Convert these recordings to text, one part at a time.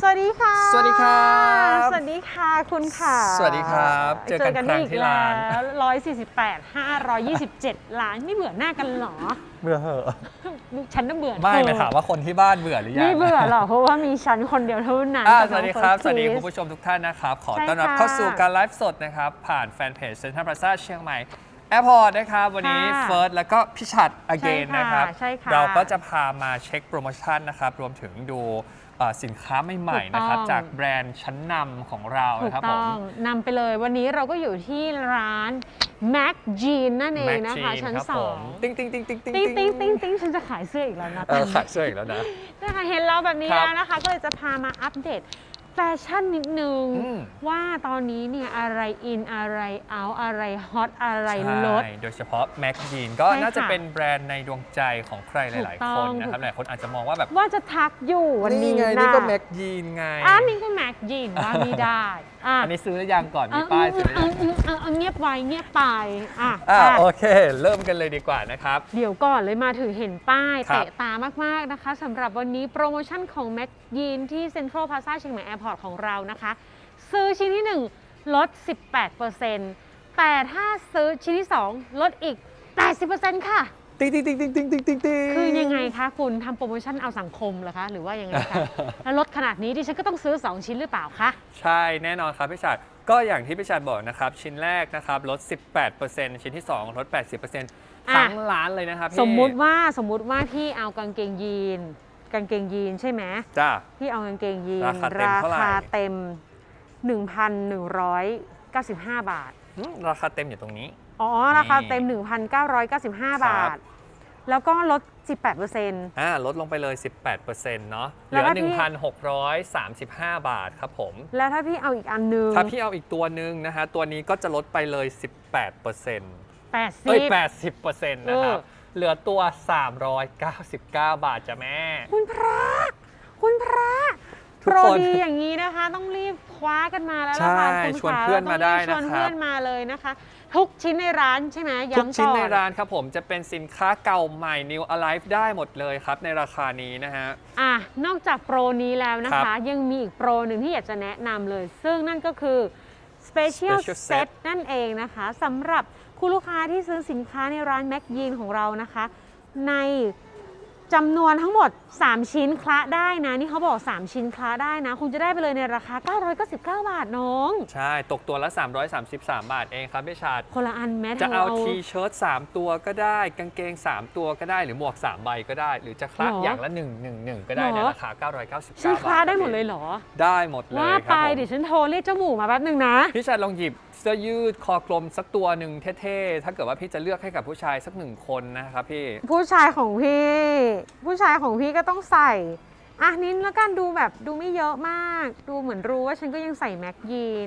สวัสดีค่ะ สวัสดีครับ สวัสดีค่ะคุณค่ะ สวัสดีครับเจอกันครั้งที่ร้านร้อยสี่สิบแปดห้าร้อยยี่สิบเจ็ดล้านไม่เบื่อหน้ากันเหรอ เบื่อเหอะฉันน่ะเบื่อไม่เธอไปถามว่าคนที่บ้านเบื่อหรือยังไม่เบื่อหรอกเพราะว่ามีฉันคนเดียวเท่านั้นอ่ากับ สวัสดีน้องครับ First สวัสดี Kiss คุณผู้ชมทุกท่านนะครับ ขอใช่ต้อนรับค่ะเข้าสู่การไลฟ์สดนะครับผ่านแฟนเพจเซ็นทรัลพลาซ่าเชียงใหม่แอร์พอร์ตนะครับ วันนี้ค่ะเฟิร์สแล้วก็พี่ชัดอเกนใช่ค่ะนะครับใช่ค่ะเราก็จะพามาเช็คโปรโมชั่นนะครับ รวมถึงดู เอ่อสินค้าใหม่ๆนะครับ ถูกต้อง จากแบรนด์ชั้นนำของเราถูนะกครับผต้อม งนำไปเลยวันนี้เราก็อยู่ที่ร้าน Mac Jean นั่นเอง Mac นะคะ Jean ชั้นครับสผอมงติ๊งติ๊งติ๊งติ๊งติ๊งติ๊งติ๊งติ๊งติ๊งฉันจะขายเสื้ออีกแล้วนะเออขายเสื้ออีกแล้วนะ นะคะเห็นเราแบบนี้ครับแล้วนะคะ ก็เลยจะพามาอัปเดต แฟชั่นนิดนึง อืม ว่าตอนนี้เนี่ยอะไรอินอะไรเอาอะไรฮอตอะไรลด ใช่โดยเฉพาะแม็กยีนก็ใช่ค่ะน่าจะเป็นแบรนด์ในดวงใจของใครหลาย ถูๆกคต้นองนะครับ หลายคนอาจจะมองว่าแบบว่าจะทักอยู่วันนี้ไงนะนี่ก็แม็กยีนไงอะนี่ก็แม็กยินว่าไม่ได้อะ อันนี้ซื้อหรือยังก่อนเอมีอป้ายเอซื้อหอรือเอยังอเออเออเงียบไว้เงียบไปอะอะอะโอเค เริ่มกันเลยดีกว่านะครับ เดี๋ยวก่อนเลยมาถึงเห็นป้ายครับ เตะตามากๆนะคะสำหรับวันนี้โปรโมชั่นของแม็กยีนที่เซ็นทรัลพาซาเชียงใหม่แอร์พอร์ตของเรานะคะ ซื้อชิ้นที่ 1 ลด 18%แต่ถ้าซื้อชิ้นที่ 2 ลดอีก 80%ค่ะ ติ๊งติ๊งติ๊งติ๊งติ๊งติ๊งติ๊งติ๊งคือยังไงคะคุณทำโปรโมชั่นเอาสังคมเหรอคะ หรือว่ายังไงคะ แล้วลดขนาดนี้ดิฉันก็ต้องซื้อ 2 ชิ้นหรือเปล่าคะ ใช่แน่นอนครับพี่ชัดก็อย่างที่พี่ชัดบอกนะครับ ชิ้นแรกนะครับลด 18%ชิ้นที่ 2 ลด 80%ทั้งร้านเลยนะครับพี่สมมุติว่าสมมุติว่าพี่เอากางเกงยีน กางเกงยีนใช่ไหมจ้าพี่เอากางเกงยีนราคาเต็มเท่าไหร่คาเต็ม 1,195 บาทอืมราคาเต็มอยู่ตรงนี้ อ๋อ ราคาเต็ม 1,995 บาท แล้วก็ลด 18%อ่าลดลงไปเลย 18%เนาะเหแล้ลืวอถ้าพี่1,635 บาทครับผม แล้วถ้าพี่เอาอีกอันหนึง ถ้าพี่เอาอีกตัวหนึ่งนะฮะ ตัวนี้ก็จะลดไปเลย 18%เอ้ย80 80%นะครับเออเหลือตัว 399 บาทจ้ะแม่ คุณพระ คุณพระ ทุโปกรคนดีอย่างนี้นะคะ ต้องรีบคว้ากันมาแล้วใช่ล่ะค่ะคุณชวนขาเพื่อนมาได้ต้องรีบชวนนะครับ เพื่อนมาเลยนะคะ ทุกชิ้นในร้านใช่ไหมทุกย้ำชิ้นก่อในร้านครับผมจะเป็นสินค้าเก่าใหม่ New Alive ได้หมดเลยครับ ในราคานี้นะฮะ อะนอกจากโปรนี้แล้วนะครัคะ บยังมีอีกโปรหนึ่งที่อยากจะแนะนำเลย ซึ่งนั่นก็คือ Special Special Set Set นั่นเองนะคะสำหรับคุณลูกค้าที่ซื้อสินค้าในร้านแม็กยีนของเรานะคะ ใน จำนวนทั้งหมด 3 ชิ้นคละได้นะ นี่เขาบอก 3 ชิ้นคละได้นะ คุณจะได้ไปเลยในราคา 999 บาทน้อง ใช่ ตกตัวละ 333 บาทเองครับพี่ชาดคนละอันแม้จะธเอาทีเชิ้ต3ตัวก็ได้ กางเกง 3 ตัวก็ได้ หรือหมวก 3 ใบก็ได้ หรือจะคละหรออย่างละ 1 1 1 ก็ได้หรอ ในราคา 999 บาทชิ้นคละได้หมดเลยเหรอ ได้หมดเลยว่าคไปรับผมเดี๋ยวฉันโทรเรียกเจ้าหมูมาแป๊บหนึ่งนะ พี่ชายลองหยิบ เสื้อยืดคอกลมสักตัวหนึ่งเท่ๆ ถ้าเกิดว่าพี่จะเลือกให้กับผู้ชายสักหนึ่งคนนะครับพี่ ผู้ชายของพี่ ผู้ชายของพี่ก็ต้องใส่อะนิ้นแล้วกันดูแบบดูไม่เยอะมาก ดูเหมือนรู้ว่าฉันก็ยังใส่แม็กยีน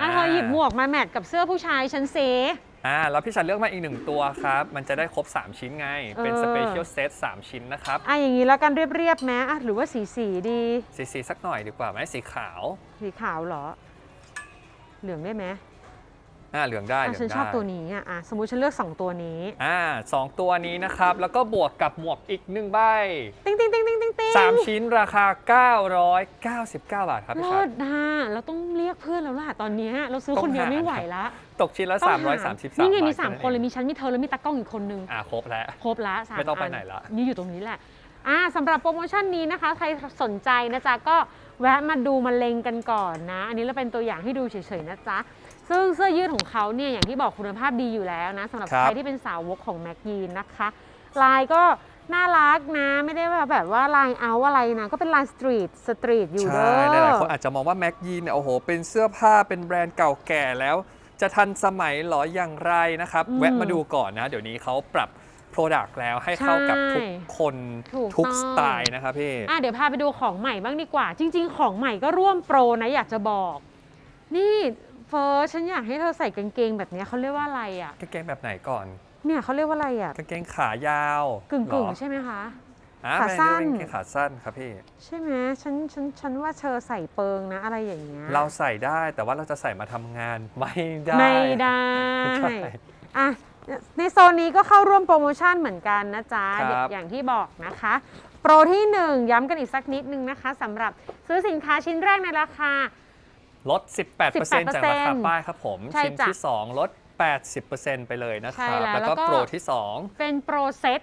อะเธอหยิบหมวกมาแมทกับเสื้อผู้ชายฉันเซอ่าแล้วพี่ชายเลือกมาอีกหนึ่งตัวครับ มันจะได้ครบ 3 ชิ้นไง เป็นเออสเปเชียลเซต3ชิ้นนะครับ อะอย่างนี้แล้วกันเรียบๆไหมอะหรือว่าสีสีๆดี สีสีสักหน่อยดีกว่าไหมสีขาว สีขาวเหรอ เหลืองได้ไหม อ่าเหลืองได้อะเหลืองฉันได้ชอบตัวนี้อะอะสมมุติฉันเลือก2ตัวนี้ อ่าสองตัวนี้นะครับ แล้วก็บวกกับหมวกอีกหนึ่งใบติ๊งติ๊งติ๊งติ๊งติ๊งติ๊งสามชิ้นราคา 999 บาทครับพี่เลิชายศนะเราต้องเรียกเพื่อนแล้วล่ะตอนเนี้ยเราซื้อต้องคนเดียวหาไม่ไหวละตกชิ้นละ ต้องห333นี่ไงมีบาท3คนเลยมีฉันมีเธอแล้วมีตากล้องอีกคนนึง อ่าครบแล้ว ครบละสามไม่ต้องไปนไหนละ นี่อยู่ตรงนี้แหละอ่าสำหรับโปรโมชั่นนี้นะคะ ใครสนใจนะจ๊ะก็แวะมาดูมาเล็งกันก่อนนะ อันนี้เราเป็นตัวอย่างให้ดูเฉยๆนะจ๊ะ ซึ่งเสื้อยืดของเขาเนี่ยอย่างที่บอกคุณภาพดีอยู่แล้วนะสำหรับครับ ใครที่เป็นสาวกของแม็กยีนนะคะ ลายก็น่ารักนะไม่ได้ว่าแบบว่าลายเอาอะไรนะก็เป็นลายสตรีทสตรีทอยู่เด้ใช่อ หลายๆคนอาจจะมองว่าแม็กยีนเนี่ยโอ้โห เป็นเสื้อผ้าเป็นแบรนด์เก่าแก่แล้ว จะทันสมัยเหรออย่างไรนะครับ อืมแวะมาดูก่อนนะ เดี๋ยวนี้เขาปรับ Product แล้วให้เข้ากับทุกคนถูกทุกต้อง สไตล์นะครับพี่ อะเดี๋ยวพาไปดูของใหม่บ้างดีกว่า จริง ๆ ของใหม่ก็ร่วมโปรนะอยากจะบอก นี่เฟิร์สฉันอยากให้เธอใส่กางเกงแบบเนี้ยเขาเรียกว่าอะไรอะ กางเกงแบบไหนก่อน เนี่ยเขาเรียกว่าอะไรอะ กางเกงขายาวกึ่งเหกึ่งรอใช่ไหมคะอ่าขาสั้นเป็นกางเกงขาสั้นครับพี่ ใช่ไหมฉันฉันฉันว่าเธอใส่เปิงนะอะไรอย่างเงี้ยเราใส่ได้แต่ว่าเราจะใส่มาทำงานไม่ได้ ไม่ได้ใช่ อะในโซนนี้ก็เข้าร่วมโปรโมชั่นเหมือนกันนะจ๊ะครับ อย่างที่บอกนะคะ โปรที่ 1 ย้ำกันอีกสักนิดนึงนะคะสำหรับซื้อสินค้าชิ้นแรกในราคา ลด 18%จากราคาป้ายครับผม ใช่ชิ้นจ้ะที่ 2 ลด 80%ไปเลยนะคใช่รับแล้วแล้วก็แล้วก็ โปรที่เป็นโปรเซต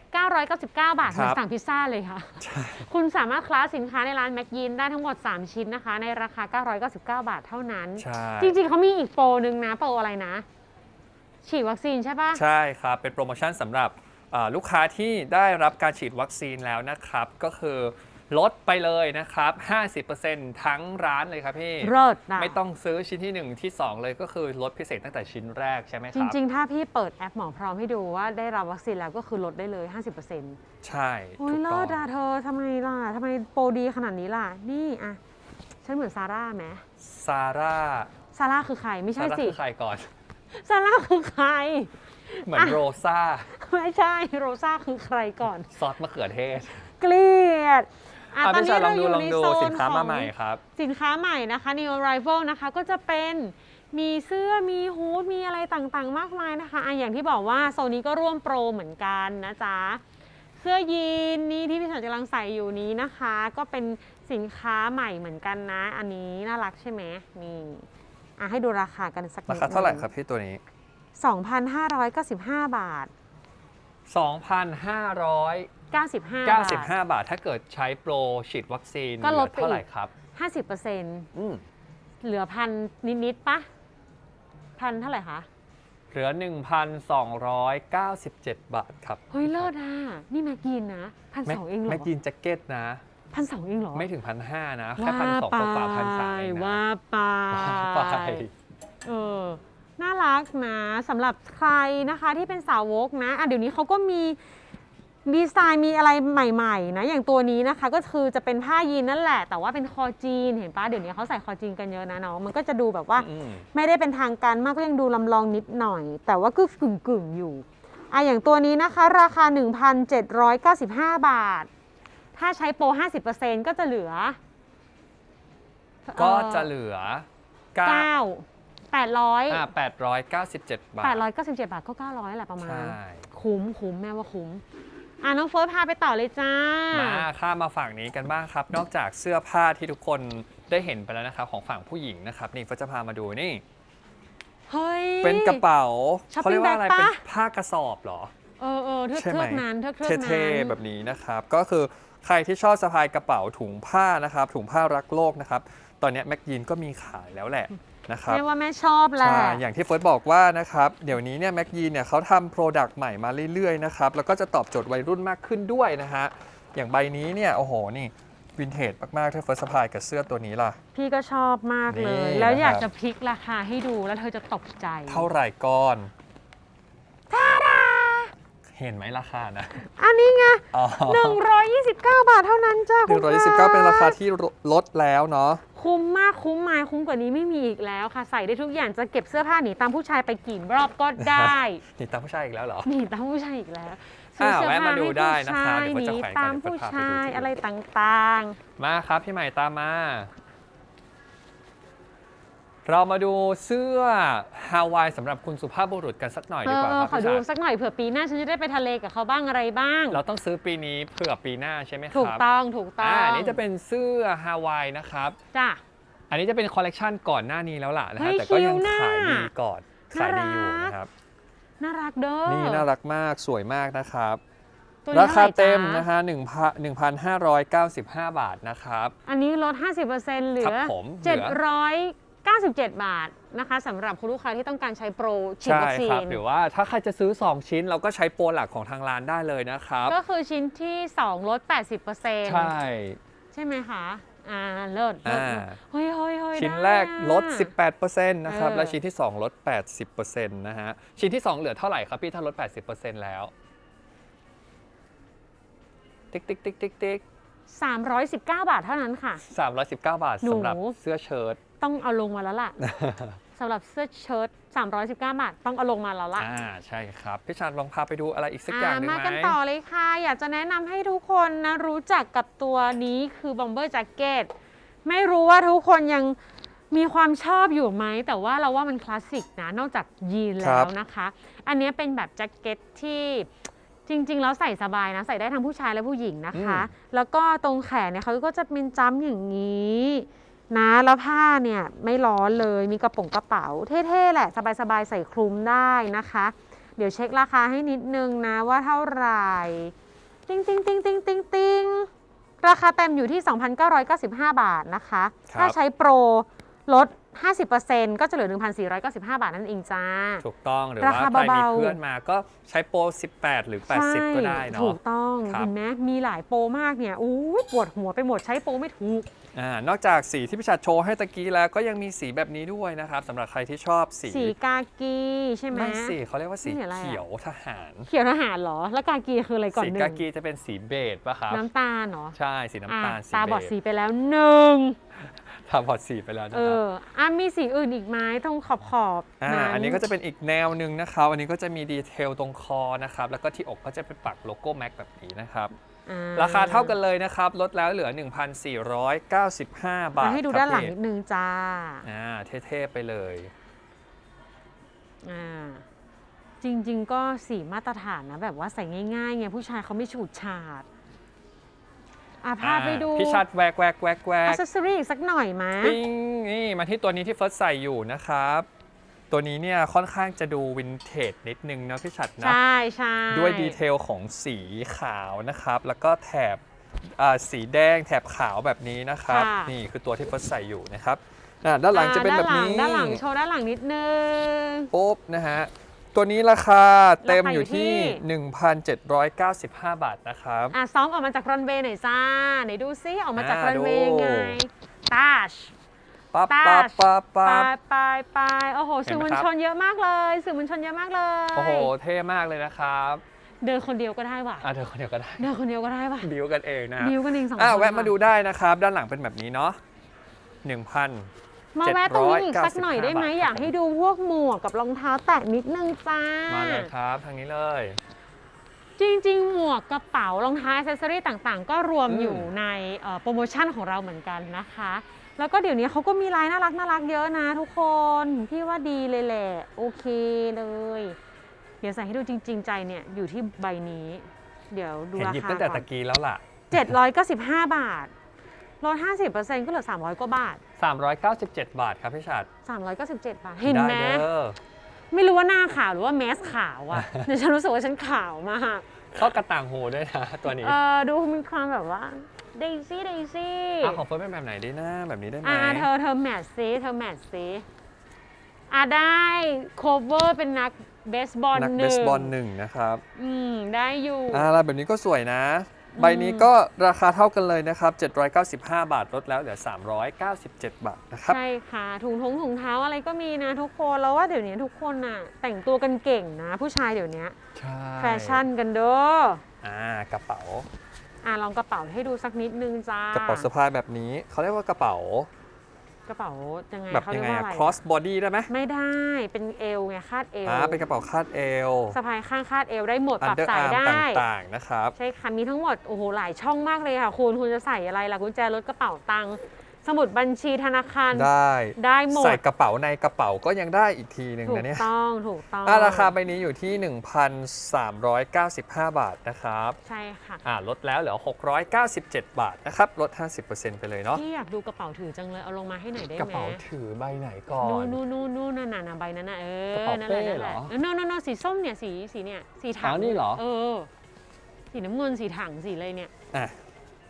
999 บาทเหมือนครับสั่งพิซซ่าเลยค่ะ2ใช่ คุณสามารถคลาสสินค้าในร้านแม็กยีนได้ทั้งหมด 3 ชิ้นนะคะ ในราคา 999 บาทเท่านั้น ใช่ จริงๆ เขามีอีกโปรหนึ่งนะ โปรอะไรนะ ฉีดวัคซีนใช่ปะ ใช่ครับ เป็นโปรโมชั่นสำหรับเอ่อลูกค้าที่ได้รับการฉีดวัคซีนแล้วนะครับ ก็คือ ลดไปเลยนะครับ 50%ทั้งร้านเลยครับพี่ เลิศนะไม่ต้องซื้อชิ้นที่ 1 ที่ 2 เลยก็คือลดพิเศษตั้งแต่ชิ้นแรกใช่ไหมคจรับ ริง ๆ ถ้าพี่เปิดแอปหมอพร้อมให้ดูว่าได้รับวัคซีนแล้วก็คือลดได้เลย 50%ใช่โอ้ถูยกเลิต้องศอะเธอทำไมล่ะทำไมโปรดีขนาดนี้ล่ะ นี่อะฉันเหมือนซาร่าไหมซาร่าซาร่าคือใครไม่ซาใช่ร่าสิคือใครก่อน ซาร่าคือใคร เหมือนอะ โรซ่าไม่ใช่โรซ่าคือใครก่อน ซอสมะเขือเทศ เกลียด อะอะตอนพี่ชานี้ยลอเรางอดูยู่ลองในดูโซสินนค้าขอมางใหม่ครับ สินค้าใหม่นะคะ New Arrival นะคะก็จะเป็นมีเสื้อมีฮูดมีอะไรต่างๆ มากมายนะคะอะอย่างที่บอกว่าโซนนี้ก็ร่วมโปรเหมือนกันนะจ๊ะเสื้อยีนนี่ที่พี่สันกำลังใส่อยู่นี้นะคะ ก็เป็นสินค้าใหม่เหมือนกันนะ อันนี้น่ารักใช่ไหมนี่อะให้ดูราคากันสักนิดราคาเท่าไหร่ครับพี่ตัวนี้ 2,595 บาท 2,595 95 บาท บาท ถ้าเกิดใช้โปรฉีดวัคซีนก็ลดเหอเท่าไหร่ไปอีกครับ 50%อืมเหลือพันนิดๆปะพันเท่าไหร่คะ เหลือ 1,297 บาทครับเฮ้ยเลิศอะ นี่แม็กยีนนะพันแม็กสองเองเหรอแม็กยีนแจ็คเก็ตนะ พันสองเองเหรอไม่ถึงพันห้านะ แค่พันสองกว่าพันสามเองนะว่าไปว่าไป เออ น่ารักนะสำหรับใครนะคะที่เป็นสาวกนะอะเดี๋ยวนี้เขาก็มีดีไซน์มีอะไรใหม่ๆนะอย่างตัวนี้นะคะก็คือจะเป็นผ้ายีนนั่นแหละ แต่ว่าเป็นคอจีนเห็นปะเดี๋ยวนี้เขาใส่คอจีนกันเยอะนะเนาะมันก็จะดูแบบว่าอืม ไม่ได้เป็นทางการมากก็ยังดูลำลองนิดหน่อย แต่ว่าก็กึ่งกึ่งๆอยู่อะอย่างตัวนี้นะคะราคา 1,795 บาท ถ้าใช้โปร 50%ก็จะเหลือก็จะเหลือ9 800 อ่า897 บาท 897 บาทก็ 900แหละประมาณ ใช่ คุ้มคุ้มแม่ว่าคุ้ม อะน้องเฟิร์สพาไปต่อเลยจ้า มาข้ามมาฝั่งนี้กันบ้างครับ นอกจากเสื้อผ้าที่ทุกคนได้เห็นไปแล้วนะครับ ของฝั่งผู้หญิงนะครับ นี่ก็จะพามาดูนี่ เฮ้ย เป็นกระเป๋า Shopping เขาเรียกว่าอะไร bag เป็นปะผ้ากระสอบเหรอ เออเออเทือกใช่เทืไหมอกนั้นเทือกเทือกนั้น เท่ๆแบบนี้นะครับ ก็คือใครที่ชอบสะพายกระเป๋าถุงผ้านะครับ ถุงผ้ารักโลกนะครับ ตอนนี้แม็กยีนก็มีขายแล้วแหละ นะครับแม่ว่าแม่ชอบแหละ ใช่ อย่างที่เฟิร์สบอกว่านะครับ เดี๋ยวนี้เนี่ยแม็กยีนเนี่ยเขาทำโปรดักต์ใหม่มาเรื่อยๆนะครับ แล้วก็จะตอบโจทย์วัยรุ่นมากขึ้นด้วยนะฮะ อย่างใบนี้เนี่ย โอ้โห นี่วินเทจมากๆถ้าเฟิร์สสะพายกับเสื้อตัวนี้ล่ะ พี่ก็ชอบมากเลย นี่แล้วอยากนะครับ จะพลิกราคาให้ดูแล้วเธอจะตกใจ เท่าไหร่ก้อน เห็นไหมราคานะอันนี้ไง อ๋อ129 บาทเท่านั้นจ้าหนึ่งร้อยยี่สิบเก้าเป็นราคาที่ลดแล้วเนาะ คุ้มมากคุ้มมายคุ้มกว่านี้ไม่มีอีกแล้วค่ะ ใส่ได้ทุกอย่างจะเก็บเสื้อผ้าหนีตามผู้ชายไปกี่รอบก็ได้ นี่ตามผู้ชายอีกแล้วเหรอ หนีตามผู้ชายอีกแล้วอ่าเสื้อแวะผ้ามาดูให้ได้ผู้นะชาคะยเดี๋ยวหก็นีจะแขวนตามเดี๋ยวผู้ก็พาไปดูชายทีอะไรต่างมาครับพี่ใหม่ตามมา เรามาดูเสื้อฮาวายสำหรับคุณสุภาพบุรุษกันสักหน่อยๆเอดีกว่าอครับขอพี่ดูชาสักหน่อยเผื่อปีหน้าฉันจะได้ไปทะเลกับเขาบ้างอะไรบ้าง เราต้องซื้อปีนี้เผื่อปีหน้าใช่ไหมครับถูกต้องถูกต้ออ่างอันนี้จะเป็นเสื้อฮาวายนะครับ จ้ะ อันนี้จะเป็นคอลเลกชันก่อนหน้านี้แล้วล่ะนะเฮ้ฮะยแต่ก็ยังคิ้วหน้าขายดีก่อนขายดีอยู่น่ารัก นะครับ น่ารักเด้อนี่น่ารักมากสวยมากนะครับ ตัวนี้ราคาท่ไหเต็มจ๊นะฮะ1,595 บาทนะครับ อันนี้ลด 50%เหลืครัอบผมเหลือ 797 บาทนะคะสำหรับคุณลูกค้าที่ต้องการใช้โปรฉีดใช่วัคซีครับน หรือว่าถ้าใครจะซื้อ 2 ชิ้น เราก็ใช้โปรหลักของทางร้านได้เลยนะครับ ก็คือชิ้นที่ 2 ลด 80%ใช่ ใช่ไหมคะอ่าเลิศเลิศอ่า เฮ้ยเฮ้ยเฮ้ยชิ้นได้แรกลด อะ 18%นะครับ เออ และชิ้นที่ 2 ลด 80%นะฮะ ชิ้นที่ 2 เหลือเท่าไหร่ครับพี่ถ้าลด 80%แล้ว ติ๊กติ๊กติ๊กติ๊กติ๊ก319 บาทเท่านั้นค่ะ 319 บาทหนู สำหรับเสื้อเชิ้ต ต้องเอาลงมาแล้วล่ะสำหรับเสื้อเชิ้ต319 บาท ต้องเอาลงมาแล้วล่ะ อ่าใช่ครับ พี่ชาญลองพาไปดูอะไรอีกสักอย่างหนึ่งมาไหมกันต่อเลยค่ะ อยากจะแนะนำให้ทุกคนนะรู้จักกับตัวนี้คือ Bomber Jacket ไม่รู้ว่าทุกคนยังมีความชอบอยู่ไหม แต่ว่าเราว่ามันคลาสสิกนะ นอกจากยีนแล้วนะคะ อันนี้เป็นแบบแจ็คเก็ตที่จจริง ๆ แล้วใส่สบายนะ ใส่ได้ทั้งผู้ชายและผู้หญิงนะคะ แล้วก็ตรงแขนเนี่ยเขาก็จะเป็นจ้ำอย่างนี้ นะแล้วผ้าเนี่ยไม่ร้อนเลยมีกระโป๋องกระเป๋า เท่ๆแหละ สบายๆใส่คลุมได้นะคะ เดี๋ยวเช็คราคาให้นิดนึงนะว่าเท่าไหร่ติ้งติ้งติ้งติ้งติ้งติ้งราคาเต็มอยู่ที่ 2,995 บาทนะคะ ครับ ถ้าใช้โปรลด 50%ก็จะเหลือ 1,495 บาทนั่นเองจ้า ถูกต้องหรือราว่าคาใครมีเบาๆ เพื่อนมาก็ใช้โปร 18 หรือ 80 ก็ได้ใช่เนาะถูกต้องครับ เห็นไหมมีหลายโปรมากเนี่ยอู้ยปวดหัวไปหมดใช้โปรไม่ถูกอ่านอกจากสีที่พี่ชัดโชว์ให้ตะกี้แล้วก็ยังมีสีแบบนี้ด้วยนะครับสำหรับใครที่ชอบสีสีกากีใช่ไหม ไม่สีเขาเรียกว่าสีนี่อะไรอะ เขียวทหาร เขียวทหารเหรอ แล้วกากีคืออะไรก่อนสีหนึ่กางกีจะเป็นสีเบจป่ะครับ น้ำตาลเหรอใช่สีน้ำตาลอะสีตาเบบอดจสีไปแล้วหนึ่งทาบอดสีไปแล้วนะเอครับ ออะมีสีอื่นอีกไหมตรงขอบขอบๆอ่านั้นอันนี้ก็จะเป็นอีกแนวหนึ่งนะครับ อันนี้ก็จะมีดีเทลตรงคอนะครับ แล้วก็ที่อกก็จะเป็นปักโลโก้แม็กแบบนี้นะครับอ่ ราคาเท่ากันเลยนะครับ ลดแล้วเหลือ 1,495 บาทมาให้ดูครับด้านหลังพี่นิดนึงจ้า อ่า เท่ๆไปเลย อ่า จริง ๆ ก็สีมาตรฐานนะ แบบว่าใส่ง่ายๆไงผู้ชายเขาไม่ฉูดฉาดอะพาไปดูอ่าพี่ชัดแวกแวกแวกแวอักซเซอรี่อีกสักหน่อยไหมปิ้งนี่มาที่ตัวนี้ที่เฟิร์สใส่อยู่นะครับ ตัวนี้เนี่ยค่อนข้างจะดูวินเทจนิดนึงนะพี่ชัดนะ ใช่ใช่ด้วยดีเทลของสีขาวนะครับ แล้วก็แถบอ่าสีแดงแถบขาวแบบนี้นะครับะนี่คือตัวที่เฟิร์สใส่อยู่นะครับอ่าด้านหลังจะเป็นแบบนี้อ่าด้านหลังด้านหลังโชว์ด้านหลังนิดนึงปุ๊บนะฮะตัวนี้ราคาเต็มราคาออยู่ยู่ที่ที่ 1,795 บาทนะครับอะซ้อมออกมาจากรันเวย์หน่อยจ้าไหนดูซิออกมาจากอ่ารันเวย์ดูไงตาช ปั๊บตาปั๊บชปั๊บไปปั๊บ ไปไปโอ้โหเห็นสื่อไหมมวลครับ ชนเยอะมากเลย สื่อมวลชนเยอะมากเลยโอ้โห เท่มากเลยนะครับเดินคนเดียวก็ได้ว่ะอะเธอคนเดียวก็ได้ เดินคนเดียวก็ได้ว่ะบิวกันเองนะฮะดิวกันเองสองคนอะแวะมาว่ดูได้นะครับ ด้านหลังเป็นแบบนี้เนาะ1,000 มาแวะตรงนี้อีกสัก795หน่อยได้ไหมบาทอยากให้ดูพวกหมวกกับรองเท้าแตะนิดนึงจ้า มาเลยครับทางนี้เลย จริงๆ หมวกกระเป๋ารองเท้าอ c เซสซอรี่ต่างๆ ก็รวมอืม อยู่ในเอ่อโปรโมชั่นของเราเหมือนกันนะคะ แล้วก็เดี๋ยวนี้เขาก็มีลายน่ารักน่ารักเยอะนะทุกคนพี่ว่าดีเลยแหละ โอเคเลย เดี๋ยวใส่ให้ดูจริง ๆ ใจเนี่ยอยู่ที่ใบนี้ เดี๋ยวดูเห็นราหยิบคาตั้งแต่ก่อตะนกี้แล้วล่ะ 795 บาทลด50%ก็เหลือ 300 กว่าบาท 397 บาทครับพี่ชัด397 บาท เห็นไหม ได้เด้อไม่รู้ว่าหน้าขาวหรือว่าแมสขาวอะ เดี๋ยวฉันรู้สึกว่าฉันขาวมาก เข้ากระต่างหูด้วยนะตัวนี้ เออดูมีความแบบว่า เดซี่เดซี่อะของเฟิร์สเป็นแบบไหนดีนะ แบบนี้ได้ไหมอ่าเธอเธอแมทซีเธอแมทซีอ่าได้ cover เป็นนักเบสบอลนักหเบนึ่งสบอลหนึ่งนะครับ อืม ได้อยู่ อ่าแล้วแบบนี้ก็สวยนะ ใบนี้ก็ราคาเท่ากันเลยนะครับ 795 บาทลดแล้วเหลือ 397 บาทนะครับ ใช่ค่ะ ถุงทงถุงเท้าอะไรก็มีนะทุกคนแล้วว่าเดี๋ยวนี้ทุกคนน่ะ แต่งตัวกันเก่งนะ ผู้ชายเดี๋ยวนี้ใช่แฟชั่นกันเด้ออ่ากระเป๋า อ่าลองกระเป๋าให้ดูสักนิดนึงจ้ากระเป๋าสะพายแบบนี้เขาเรียกว่ากระเป๋ากระเป๋ายังไงแบบเขายัเรีงยกไงว่าอะ อะไร cross body ได้ไหมไม่ได้เป็นเอวไงคาดเอวอ่าเป็นกระเป๋าคาดเอว สะพายข้างคาดเอวได้หมดปรับ under สาย arm ได้ ต่างๆนะครับ ใช่ค่ะมีทั้งหมดโอ้โหหลายช่องมากเลยค่ะ คุณคุณจะใส่อะไรล่ะกุญแจรถกระเป๋าตังค์ สมุดบัญชีธนาคารได้ได้หมดใส่กระเป๋าในกระเป๋าก็ยังได้อีกทีหนึ่งถูนะกเนี่ยต้องถูกต้องอ่าราคาใบนี้อยู่ที่ 1,395 บาทนะครับใช่ค่ะอ่าลดแล้วเหลือ 697 บาทนะครับลด 50%ไปเลยเนาะพี่อยากดูกระเป๋าถือจังเลยเอาลงมาให้หน่อยได้ไหมกระเป๋าถือใบไหนก่อนู่นนนู่นนู่นนู่นนั่นน่ะน่ะใบนั้นน่ะเอกระอเป๋านั่นแหละเป้นั่นแหละเหรอเออ no no no สีส้มเนี่ยสีสีเนี่ยสีถังอ๋อนี่เหรอ เออสีน้ำเงินสีถังสีอะไรเนี่ยอะ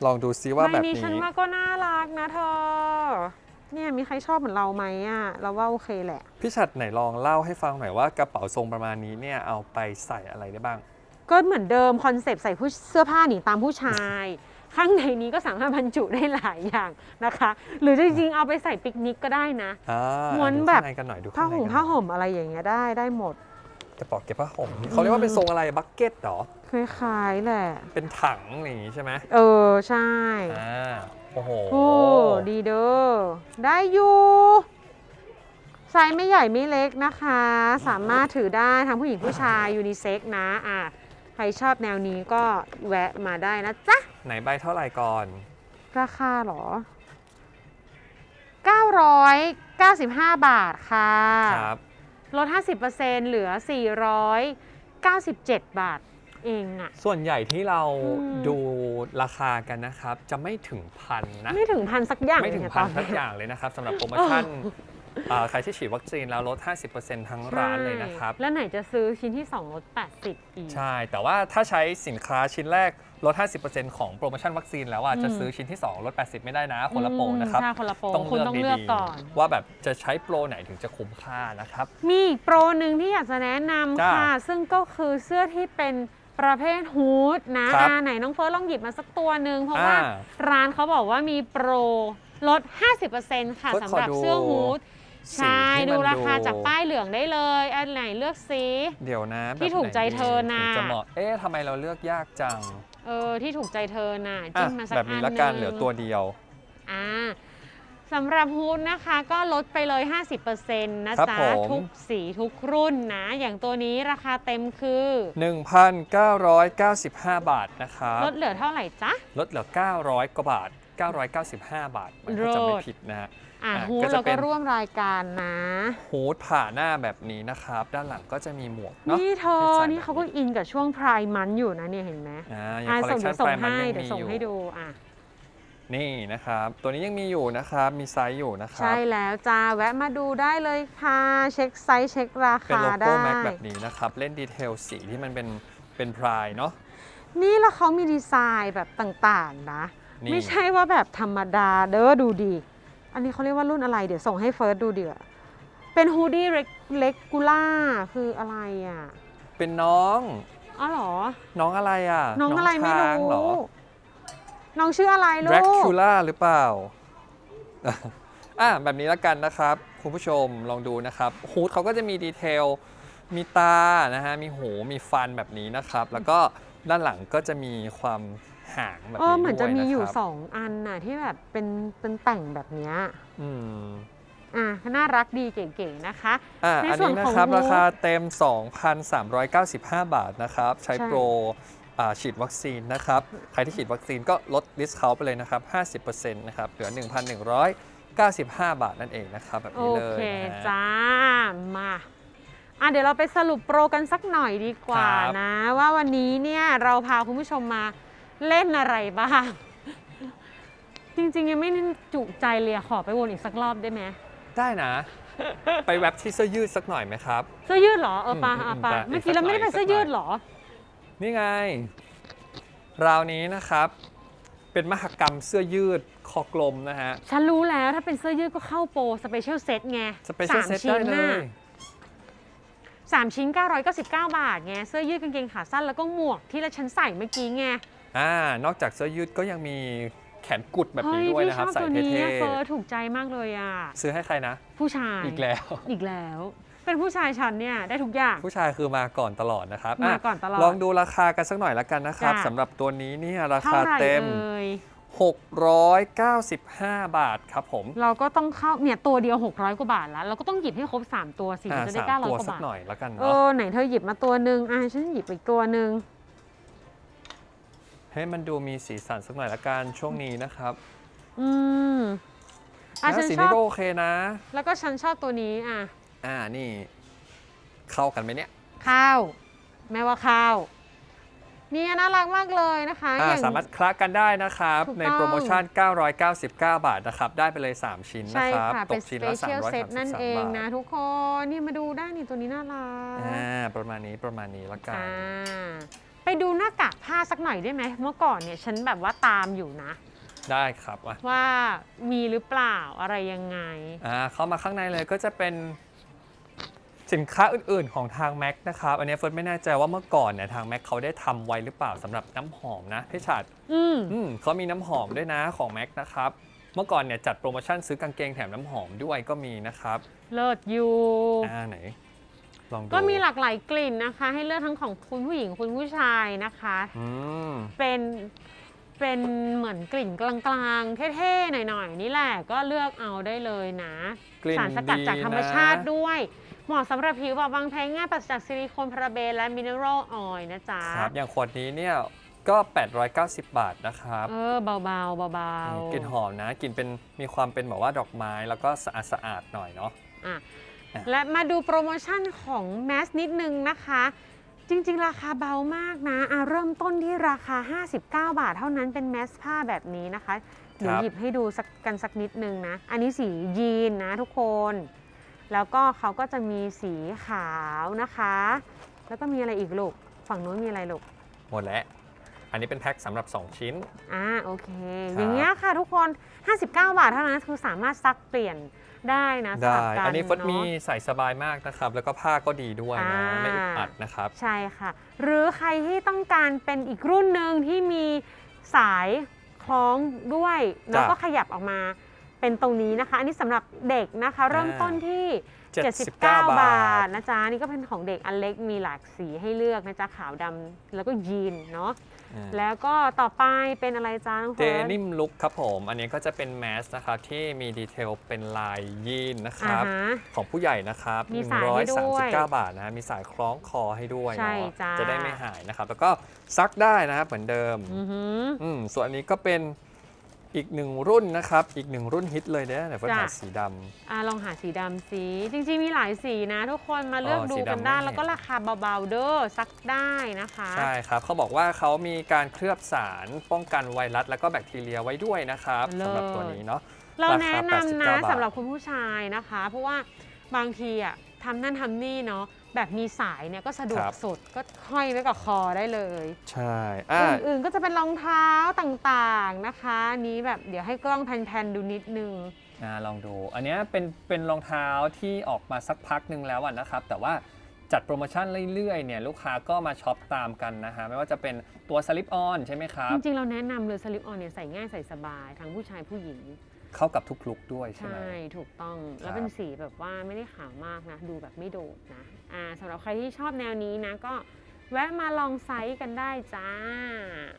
ลองดูซิว่าแบบในี้นี้ ฉันว่าก็น่ารักนะเธอ เนี่ยมีใครชอบเหมือนเราไหมอะ เราว่าโอเคแหละ พี่ชัดไหนลองเล่าให้ฟังหน่อยว่ากระเป๋าทรงประมาณนี้เนี่ยเอาไปใส่อะไรได้บ้าง ก็เหมือนเดิมคอนเซปต์ใส่ผู้เสื้อผ้าหนีตามผู้ชาย ข้างในนี้ก็สามารถบรรจุได้หลายอย่างนะคะ หรือจริงๆเอาไปใส่ปิกนิกก็ได้นะอ่าม้วนดูแบบข้างในกันหน่อยดูผ้าข้างในห่มกันผ้าหน่อยห่มอะไรอย่างเงี้ยได้ได้หมดกระเป๋าเก็บผ้าห่มนี่เขาเรียกว่าเป็นทรงอะไรบักเก็ตเหรอ คล้ายๆแหละ เป็นถังอย่างงี้ใช่ไหมเออ ใช่อ่าโอ้โหโอ้ดีเด้อ ได้อยู่ไซส์ไม่ใหญ่ไม่เล็กนะคะ สามารถถือได้ทั้งผู้หญิงผู้ชายยูนิเซ็กนะอะใครชอบแนวนี้ก็แวะมาได้นะจ๊ะ ไหนใบเท่าไหร่ก่อน ราคาเหรอ 995 บาทค่ะ ครับ ลด 50%เหลือ 497 บาท เองอะ ส่วนใหญ่ที่เราอืม ดูราคากันนะครับ จะไม่ถึงพันนะ ไม่ถึงพันสักอย่างไม่ถึงเลยพันตอสักอย่างเลยนะครับสำหรับโปรโมชั่นเอ่อใครที่ฉีดวัคซีนแล้วลด 50%ทั้งร้านเลยนะครับแล้วไหนจะซื้อชิ้นที่ 2 ลด 80 อีก ใช่ แต่ว่าถ้าใช้สินค้าชิ้นแรกลด 50%ของโปรโมชั่นวัคซีนแล้วอะอืม จะซื้อชิ้นที่ 2 ลด 80 ไม่ได้นะคนละโปรนะครับใช่คนละโปรต้องคุณเลือกต้องเลือกดีก่อน ๆว่าแบบจะใช้โปรไหนถึงจะคุ้มค่านะครับ มีอีกโปรหนึ่งที่อยากจะแนะนำจ้า ค่ะ ซึ่งก็คือเสื้อที่เป็น ประเภทฮูดนะครับ อ่าไหนน้องเฟิร์สลองหยิบมาสักตัวหนึ่งเพราะว่าอ่า ร้านเขาบอกว่ามีโปรลด 50%ค่ะเฟิร์สสำหรับขอดู เสื้อฮูดสีใช่ที่ดูมันราคาจากป้ายเหลืองได้เลย อันไหนเลือกสี เดี๋ยวนะที่แบบถูกใจไหดีเธอน่ะ ถึงจะเหมาะเอ๊ะทำไมเราเลือกยากจังเออที่ถูกใจเธอน่ะอะจิ้มมาสักแบบอันี้นละกันงเหลือตัวเดียวอ่า สำหรับฮูดนะคะก็ลดไปเลย 50%นะครับจ๊ะผม ทุกสีทุกรุ่นนะ อย่างตัวนี้ราคาเต็มคือ 1,995 บาทนะครับลดเหลือเท่าไหร่จ๊ะ ลดเหลือ 900 กว่าบาท 995 บาทถ้าจำไม่ผิดนะฮะ อะอะฮูก็ดจะเราเป็ก็นร่วมรายการนะ ฮูดผ่าหน้าแบบนี้นะครับ ด้านหลังก็จะมีหมวกเนาะนี่เธอให้ใส่นี่เขาก็แบบอินกับช่วงพรายมันอยู่นะเนี่ยเห็นไหมอ่าอย่าอะงคอลเลส่งคชัเดี๋นยวส่งไพรมันให้ยังเดี๋ยวมีส่งอยู่ ให้ดูอะ นี่นะครับ ตัวนี้ยังมีอยู่นะครับ มีไซส์อยู่นะครับ ใช่แล้วจ้าแวะมาดูได้เลยค่ะ เช็คไซส์เช็คราเป็นคาโลได้โก้แม็กแบบนี้นะครับ เล่นดีเทลสีที่มันเป็นเป็นพรายเนาะ นี่แล้วเขามีดีไซน์แบบต่างๆนะนี่ไม่ใช่ว่าแบบธรรมดาเด้อดูดี อันนี้เขาเรียกว่ารุ่นอะไรเดี๋ยวส่งให้เฟิร์สดูเดี๋ยวาเป็นฮูดี้เล็กกูล่าคืออะไรอะ เป็นน้อง อ๋อเหรอ น้องอะไรอะ น้องอะไรไม่ช้างรู้เหรอ น้องชื่ออะไรลูแร็คกคูล่าหรือเปล่า อะแบบนี้ละกันนะครับ คุณผู้ชมลองดูนะครับฮูดเขาก็จะมีดีเทล มีตานะฮะ มีหู มีฟันแบบนี้นะครับ แล้วก็ด้านหลังก็จะมีความห่างแบบเอนี้อเหมือนจะด้วยมีอยู่นะครับสองอันน่ะที่แบบเป็นเป็นแต่งแบบเนี้ยอืม อะน่ารักดีเก๋ๆนะคะ อะในอันส่วนนี้ของนะครับฮูดราคาเต็ม 2,395 บาทนะครับ ใช้ใช่ โปรอ่า ฉีดวัคซีนนะครับ ใครที่ฉีดวัคซีนก็ลดดิสคาวไปเลยนะครับ 50%นะครับ เหลือ 1,195 บาทนั่นเองนะครับ แบบโอนี้เลเคยนะฮะจ้า มาอะเดี๋ยวเราไปสรุปโปรกันสักหน่อยดีกว่าครับนะ ว่าวันนี้เนี่ยเราพาคุณผู้ชมมาเล่นอะไรบ้าง จริงๆ ยังไม่จุใจเลยอะขอไปวนอีกสักรอบได้ไหมได้นะ ไปแว็บที่เสื้อยืดสักหน่อยไหมครับ เสื้อยืดเหรอเออปะอืมเอาปะอืมเมื่อกี้เราไม่ได้ไปสักหน่อยเสื้อยืดเหรอ นี่ไง ราวนี้นะครับ เป็นมหกรรมเสื้อยืดคอกลมนะฮะ ฉันรู้แล้วถ้าเป็นเสื้อยืดก็เข้าโปรสเปเชียลเซตไงสเปเชียลสามเซ็ตชิ้ได้นเลน่ะย สามชิ้น 999 บาทไงเสื้อยืดกางเกงขาสั้นแล้วก็หมวกที่เราฉันใส่เมื่อกี้ไงอ่า นอกจากเสื้อยืดก็ยังมีแขนกุดแบบเฮ้นี้ยด้วยพี่นะชครับอบใส่ตัวนี้เท่อะเฟิร์สถูกใจมากเลยอะ ๆ ซื้อให้ใครนะ ผู้ชายอีกแล้ว อีกแล้ว เป็นผู้ชายฉันเนี่ยได้ทุกอย่าง ผู้ชายคือมาก่อนตลอดนะครับมาอะก่อนตลอด ลองดูราคากันสักหน่อยละกันนะครับจ้ะสำหรับตัวนี้เนี่ยราเท่าคาไหร่เต็มเอ่ย695 บาทครับผม เราก็ต้องเข้าเนี่ยตัวเดียว 600 กว่าบาทแล้ว เราก็ต้องหยิบให้ครบ 3 ตัวสิอ่ามันจะได้สาม900ตัวกว่าสักบาทหน่อยละกันเอเนาะอไหนเธอหยิบมาตัวหนึ่งอะฉันหยิบไปอีกตัวหนึ่งให้มันดูมีสีสันสักหน่อยละกันช่วงนี้นะครับ อืมอะนะฉันสีชนี้อบก็โอเคนะ แล้วก็ฉันชอบตัวนี้อะ อ่านี่ เข้ากันไหมเนี่ย ข้าว แม้ว่าข้าว เนี่ยน่ารักมากเลยนะคะอ่าอย่างสามารถคลักกันได้นะครับ ถูกต้อง ในโปรโมชั่น 999 บาทนะครับ ได้ไปเลย 3 ชิ้นนะใช่ครับค่ะตเป็นกชิ้นสเปละเชียลเซตนั่น333เองบาทนะทุกคนนี่มาดูได้นี่ตัวนี้น่ารักอ่าประมาณนี้ประมาณนี้ละกัน อ่าไปดูหน้ากากผ้าสักหน่อยได้ไหมเมื่อก่อนเนี่ยฉันแบบว่าตามอยู่นะ ได้ครับอะว่ามีหรือเปล่าอะไรยังไง อ่าเข้ามาข้างในเลยก็จะเป็น สินค้าอื่นๆของทาง Mac นะครับ อันนี้เฟิร์สไม่แน่ใจว่าเมื่อก่อนเนี่ยทาง Mac เขาได้ทำไว้หรือเปล่าสำหรับน้ำหอมนะพี่ชัดอืมอืมเขามีน้ำหอมด้วยนะของ Mac นะครับเมื่อก่อนเนี่ยจัดโปรโมชั่นซื้อกางเกงแถมน้ำหอมด้วยก็มีนะครับ เลิศอยู่อ่าไหนลองดูก็มีหลากหลายกลิ่นนะคะ ให้เลือกทั้งของคุณผู้หญิงคุณผู้ชายนะคะอืมเป็นเป็นเหมือนกลิ่นกลางๆ เท่ๆหน่อยๆนี่แหละก็เลือกเอาได้เลยนะกลิ่นสารสกัดจากธรรมชาติดีนะด้วย เหมาะสำหรับผิวบอบบางแพ้ง่ายปราศจากซิลิโคนพาราเบนและมิเนอรัลออยล์นะจ๊ะครับอย่างขวดนี้เนี่ยก็ 890 บาทนะครับ เออเบาๆเบากลิ่นหอมนะกลิ่นเป็นมีความเป็นแบบว่าดอกไม้แล้วก็สะอาดสะอาดๆหน่อยเนาะอะอะและมาดูโปรโมชั่นของแมสนิดนึงนะคะจจริงๆ ราคาเบามากนะอะเริ่มต้นที่ราคา 59 บาท เท่านั้นเป็นแมสผ้าแบบนี้นะคะเดี๋ยวครับหยิบให้ดูสักกันสักนิดนึงนะ อันนี้สียีนนะทุกคน แล้วก็เขาก็จะมีสีขาวนะคะ แล้วก็มีอะไรอีกลูก ฝั่งนู้นมีอะไรลูก หมดแล้ว อันนี้เป็นแพ็คสำหรับ 2 ชิ้น อ่าโอเค ครับ อย่างเงี้ยค่ะทุกคน 59 บาทเท่านั้นคือสามารถซักเปลี่ยนได้นะสได้ลับกัอันนี้ฟดเะมีใส่สบายมากนะครับ แล้วก็ผ้าก็ดีด้วยนะ อ่า ไม่อึดอัดนะครับ ใช่ค่ะ หรือใครที่ต้องการเป็นอีกรุ่นหนึ่งที่มีสายคล้องด้วย แล้วก็ขยับออกมา เป็นตรงนี้นะคะ อันนี้สำหรับเด็กนะคะ เริ่มต้นที่ 79 บาทนะจ๊ะนี่ก็เป็นของเด็กอันเล็กมีหลากสีให้เลือกนะจ๊ะขาวดำแล้วก็ยีนเนาะอ่าแล้วก็ต่อไปเป็นอะไรจ๊ะน้องเดเฟิร์สนิมลุคครับผม อันนี้ก็จะเป็นแมสนะครับที่มีดีเทลเป็นลายยีนนะคอ่ารับ ฮะ ของผู้ใหญ่นะครับมีสายให้ด้วย139 บาทนะฮะมีสายคล้องคอให้ด้วยใช่เนาะจ้า จะได้ไม่หายนะครับ แล้วก็ซักได้นะครับเหมือนเดิม อือหือ อืมส่วนอันนี้ก็เป็น อีกหนึ่งรุ่นนะครับ อีกหนึ่งรุ่นฮิตเลยเนี่ยเดี๋ยวเฟิร์นจ้ะหาสีดำอะลองหาสีดำสีจริงๆมีหลายสีนะ ทุกคนมาเลือกอ๋อดูสีกันดำได้ ไม่ แล้วก็ราคาเบาๆเด้อซักได้นะคะใช่ครับ เขาบอกว่าเขามีการเคลือบสารป้องกันไวรัส แล้วก็แบคทีเรียไว้ด้วยนะครับเลิศ สำหรับตัวนี้เนาะ เราราคาแนะนำนะ89บาท สำหรับคุณผู้ชายนะคะ เพราะว่าบางทีอะทำนั่นทำนี่เนาะ แบบมีสายเนี่ยก็สะดวกสุดก็ห้อยไว้กับคอได้เลยใช่อ่าอื่นๆก็จะเป็นรองเท้าต่างๆนะคะอันนี้แบบเดี๋ยวให้กล้องแพนๆดูนิดนึง อ่าลองดู อันเนี้ยเป็นเป็นรองเท้าที่ออกมาสักพักหนึ่งแล้วอะนะครับ แต่ว่าจัดโปรโมชั่นเรื่อยๆเนี่ยลูกค้าก็มาช็อปตามกันนะฮะไม่ว่าจะเป็นตัวสลิปออนใช่ไหมครับ จริงๆ เราแนะนำเลยสลิปออนเนี่ยใส่ง่ายใส่สบายทั้งผู้ชายผู้หญิง เข้ากับทุกลุกด้วยใช่ไหม ใช่ถูกต้องแล้วครับเป็นสีแบบว่าไม่ได้ขาวมากนะ ดูแบบไม่โดดนะอ่าสำหรับใครที่ชอบแนวนี้นะก็แวะมาลองไซส์กันได้จ้า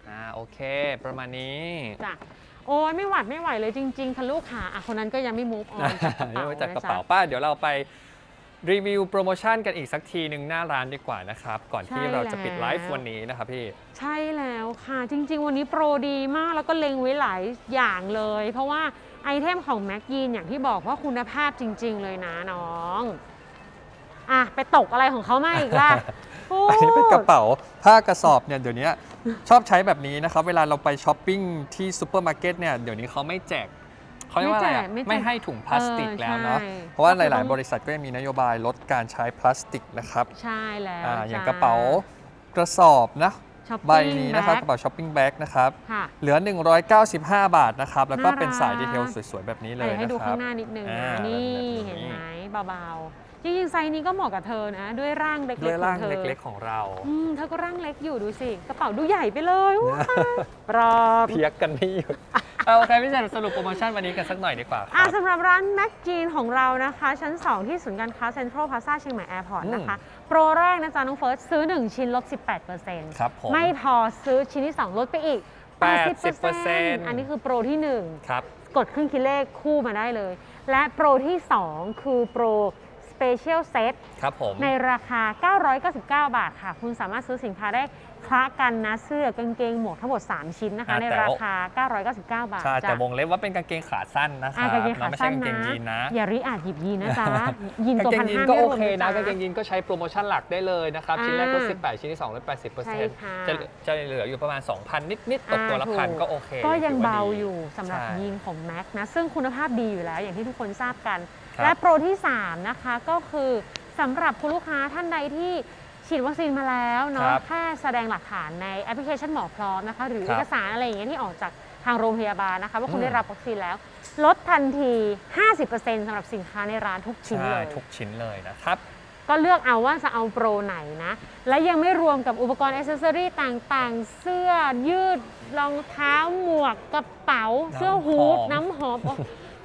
อ่าโอเค ประมาณนี้จ้ะโอ้ยไม่หวัดไม่ไหวเลยจริงๆค่ะลูกค่ะอะคนนั้นก็ยังไม่มูฟออนเรื่องจากกระเป๋าป้าเดี๋ยวเราไปรีวิวโปรโมชั่นกันอีกสักทีหนึ่งหน้าร้านดีกว่านะครับ ก่อนที่เราจะปิดไลฟ์วันนี้นะครับพี่ ใช่แล้วค่ะ จริง ๆ วันนี้โปรดีมากแล้วก็เล็งไว้หลายอย่างเลย เพราะว่า ไอเทมของแม็กยีนอย่างที่บอกว่าคุณภาพจริง ๆ เลยนะน้อง อะ ไปตกอะไรของเขามาอีกล่ะพูดอันนี้เป็นกระเป๋าผ้ากระสอบเนี่ยเดี๋ยวนี้ชอบใช้แบบนี้นะครับ เวลาเราไปช้อปปิ้งที่ซูเปอร์มาร์เก็ตเนี่ยเดี๋ยวนี้เขาไม่แจกเขาเรียกว่าอะไรอะไม่แจกไม่แจกไม่ให้ถุงพลาสติกเออแล้วเนาะใช่ เพราะว่าก็คือหลายต้องๆบริษัทก็ยังมีนโยบายลดการใช้พลาสติกนะครับใช่แล้วอ่าอย่างจ้กระเป๋ากระสอบนะ ช้อปใบปิ้งนี้นะครับแบ็กระเป๋าช้อปปิ้งแบ็กนะครับ ค่ะ เหลือ 195 บาทนะครับ แล้วก็น่ารักเป็นสายดีเทลสวยๆ แบบนี้เลยเดี๋ยวให้นะดูครัข้าบงหน้านิดนึงอ่านะนี่แบบนี้เห็นไหมเบาๆจริงๆไซส์นี้ก็เหมาะกับเธอนะ ด้วยร่างเล็กๆด้วยร่างของเธอเล็กๆของเรา อืมเธอก็ร่างเล็กอยู่ดูสิ กระเป๋าดูใหญ่ไปเลยว้าวปลอบ เพียกกันไม่หยุด เอาโอเคพี่แซมสรุปโปรโมชั่นวันนี้กันสักหน่อยดีกว่าคอะรับ สำหรับร้านแม็กจีนของเรานะคะ ชั้น 2 ที่ศูนย์การค้าเซ็นทรัลพาซาเชียงใหม่แอร์พอร์ตอืมนะคะ โปรแรกนะจ๊ะ น้องเฟิร์ส ซื้อ 1 ชิ้นลด 18%ครับผมไม่พอซื้อชิ้นที่ 2 ลดไปอีก 80%อันนี้คือโปรที่ 1 ครับ กดเครื่องคิดเลขคู่มาได้เลย และโปรที่ 2 คือโปร Special Set ครับผม ในราคา 999 บาทค่ะ คุณสามารถซื้อสินค้าได้ คละกันนะเสื้อกางเกงหมวกทั้งหมด 3 ชิ้นนะคะ อ่าในแต่ราว่า คา 999 บาทใช่แต่จ้ะ วงเล็บว่าเป็นกางเกงขาสั้นนะคอ่ารับกางเกงขาไม่สั้ใช่นกางเกงนะ ยีนนะอย่าริอาจหยิบยีนนะจ๊ะ ยีนกางตัวเกงพันยีนห้าก็ไม่โอรวมเคนะนะจ๊ะกางเกงยีนก็ใช้โปรโมชั่นหลักได้เลยนะครับอ่าชิ้นแรกลด18 ชิ้นที่2ลดใช่80%ค่ะจะจะเหลืออยู่ประมาณ 2,000 นิดๆตกตัวละอ่าพันถูก ก็โอเคก็ยังถืว่เบาดี อยู่สำหรับใช่ยีนของแม็กนะ ซึ่งคุณภาพดีอยู่แล้วอย่างที่ทุกคนทราบกัน ครับ และโปรที่ 3 นะคะก็คือสำหรับคุณลูกค้าท่านใดที่ ฉีดวัคซีนมาแล้วเนาะครับ แค่แสดงหลักฐานในแอปพลิเคชันหมอพร้อมนะคะ หรือครัเอบกสารอะไรอย่างเงี้ยที่ออกจากทางโรงพยาบาลนะคะ ว่าคุณอืมได้รับวัคซีนแล้ว ลดทันที 50%สำหรับสินค้าในร้านทุกชิ้นใช่เลย ทุกชิ้นเลยนะครับ ก็เลือกเอาว่าจะเอาโปรไหนนะ และยังไม่รวมกับอุปกรณ์อ c เซสซอรี่ต่างๆ เสื้อยืดรองเท้าหมวกกระเป๋าเสื้อฮูดน้ำน้ำหอมโอ้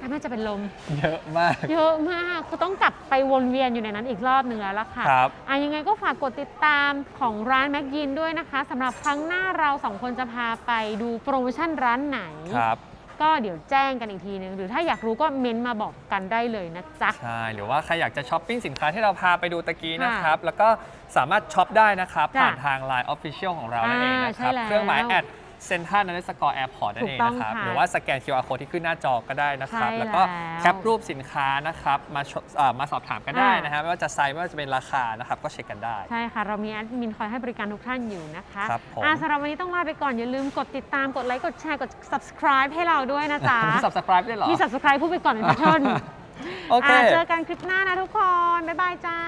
ทำให้จะเป็นลม เยอะมาก เยอะมากคือต้องกลับไปวนเวียนอยู่ในนั้นอีกรอบหนึ่งแล้วล่ะค่ะครับอะยังไงก็ฝากกดติดตามของร้านแม็กยินด้วยนะคะสำหรับครั้งหน้าเราสองคนจะพาไปดูโปรโมชั่นร้านไหน ครับ ก็เดี๋ยวแจ้งกันอีกทีนึง หรือถ้าอยากรู้ก็เม้นต์มาบอกกันได้เลยนะจ๊ะ ใช่ หรือว่าใครอยากจะช้อปปิ้งสินค้าที่เราพาไปดูตะกี้นะครับ แล้วก็สามารถช็อปได้นะครับ จ้ะผ่านทาง Line Official ของเรานั่นเองนะอ่าคใช่รับ แล้ว เครื่องหมายแอด เซ็นทรัลนันสกอร์แอร์พอร์ตนั่นเองถูกต้องนะครับค่ะหรือว่าสแกน QR code ที่ขึ้นหน้าจอก็ได้นะครับใช่แล้วก็แล้วแคปรูปสินค้านะครับมาชเอ่อมาสอบถามกันได้อ่านนะฮะไม่ว่าจะไซส์ไม่ว่าจะเป็นราคานะครับก็เช็คกันได้ ใช่ค่ะ เรามีแอดมินคอยให้บริการทุกท่านอยู่นะคะครับผมอะสำหรับวันนี้ต้องลาไปก่อน อย่าลืมกดติดตามกดไลค์กดแชร์กด subscribe ให้เราด้วยนะจ๊ะมี subscribe ด้วยเหรอมี subscribe พูดไปก่อนเป็นแพทเทิร์นโอเคเจอกันคลิปหน้านะทุกคนบ๊ายบายจ้า